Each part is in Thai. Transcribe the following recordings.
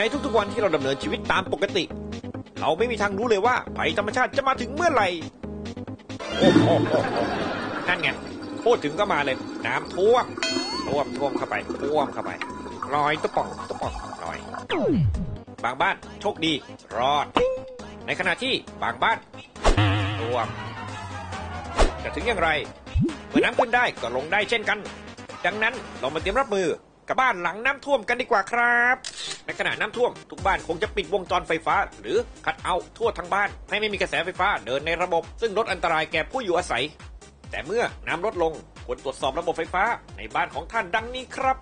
ในทุกๆวันที่เราดำเนินชีวิตตามปกติ เราไม่มีทางรู้เลยว่าภัยธรรมชาติจะมาถึงเมื่อไหร่โอ้โหนั่นไงพูดถึงก็มาเลย น้ำท่วมท่วมท่วมเข้าไปท่วมเข้าไปลอยตุ๊ป่องตุ๊ป่องลอย บางบ้านโชคดีรอด ในขณะที่บางบ้านท่วมจะถึงอย่างไรเมื่อน้ำขึ้นได้ก็ลงได้เช่นกัน ดังนั้นเรามาเตรียมรับมือ กับบ้านหลังน้ำท่วมกันดีกว่าครับ ในขณะน้ำท่วมทุกบ้านคงจะปิดวงจรไฟฟ้า หรือคัดเอาทั่วทั้งบ้าน ให้ไม่มีกระแสไฟฟ้าเดินในระบบ ซึ่งลดอันตรายแก่ผู้อยู่อาศัย แต่เมื่อน้ำลดลงควรตรวจสอบระบบไฟฟ้าในบ้านของท่านดังนี้ครับ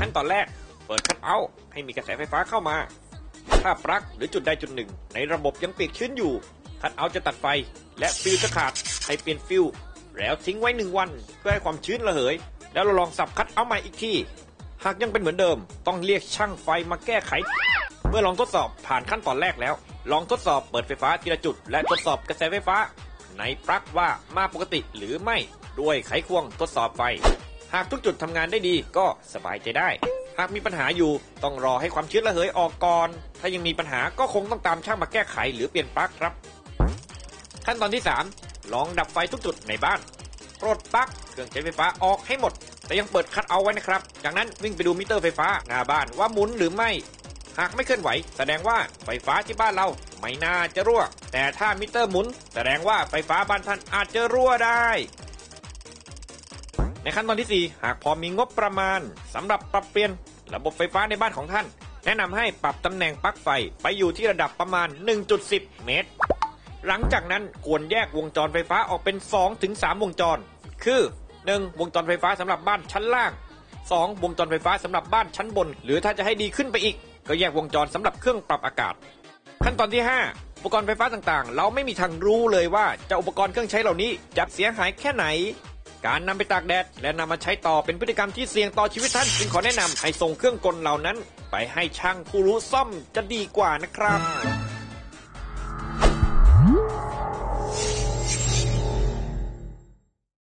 ขั้นตอนแรก เปิดคัดเอาให้มีกระแสไฟฟ้าเข้ามา ถ้าปลั๊กหรือจุดใดจุดหนึ่ง ในระบบยังเปียกชื้นอยู่คัดเอาจะตัดไฟ และฟิวจะขาดให้เปลี่ยนฟิวแล้วทิ้งไว้หนึ่งวัน เพื่อให้ความชื้นระเหย แล้วเราลองสับคัดเอาใหม่อีกที หากยังเป็นเหมือนเดิม ต้องเรียกช่างไฟมาแก้ไข เมื่อลองทดสอบผ่านขั้นตอนแรกแล้ว ลองทดสอบเปิดไฟฟ้าทีละจุด และทดสอบกระแสไฟฟ้า ในปลั๊กว่ามาปกติหรือไม่ด้วยไขควงทดสอบไฟ หากทุกจุดทำงานได้ดีก็สบายใจได้ หากมีปัญหาอยู่ต้องรอให้ความชื้นระเหยออกก่อน ถ้ายังมีปัญหาก็คงต้องตามช่างมาแก้ไขหรือเปลี่ยนปลั๊กครับ ขั้นตอนที่ 3 ลองดับไฟทุกจุดในบ้าน ปลดปลั๊กเครื่องใช้ไฟฟ้าออกให้หมด แต่ยังเปิดคัดเอาไว้นะครับ จากนั้นวิ่งไปดูมิเตอร์ไฟฟ้าหน้าบ้านว่าหมุนหรือไม่ หากไม่เคลื่อนไหว แสดงว่าไฟฟ้าที่บ้านเราไม่น่าจะรั่ว แต่ถ้ามิเตอร์หมุน แสดงว่าไฟฟ้าบ้านท่านอาจจะรั่วได้ในขั้นตอนที่ 4 หากพอมีงบประมาณสำหรับปรับเปลี่ยนระบบไฟฟ้าในบ้านของท่าน แนะนำให้ปรับตำแหน่งปลั๊กไฟไปอยู่ที่ระดับประมาณ 1.10 เมตร หลังจากนั้นควรแยกวงจรไฟฟ้าออกเป็น 2-3 วงจร คือ 1. วงจรไฟฟ้าสำหรับบ้านชั้นล่าง 2. วงจรไฟฟ้าสำหรับบ้านชั้นบน หรือถ้าจะให้ดีขึ้นไปอีก ก็แยกวงจรสำหรับเครื่องปรับอากาศ ขั้นตอนที่ 5 อุปกรณ์ไฟฟ้าต่างๆ เราไม่มีทางรู้เลยว่าจะอุปกรณ์เครื่องใช้เหล่านี้จะเสียหายแค่ไหน การนำไปตากแดดและนำมาใช้ต่อเป็นพฤติกรรมที่เสี่ยงต่อชีวิตท่านจึงขอแนะนำให้ส่งเครื่องกลเหล่านั้น ไปให้ช่างผู้รู้ซ่อมจะดีกว่านะครับ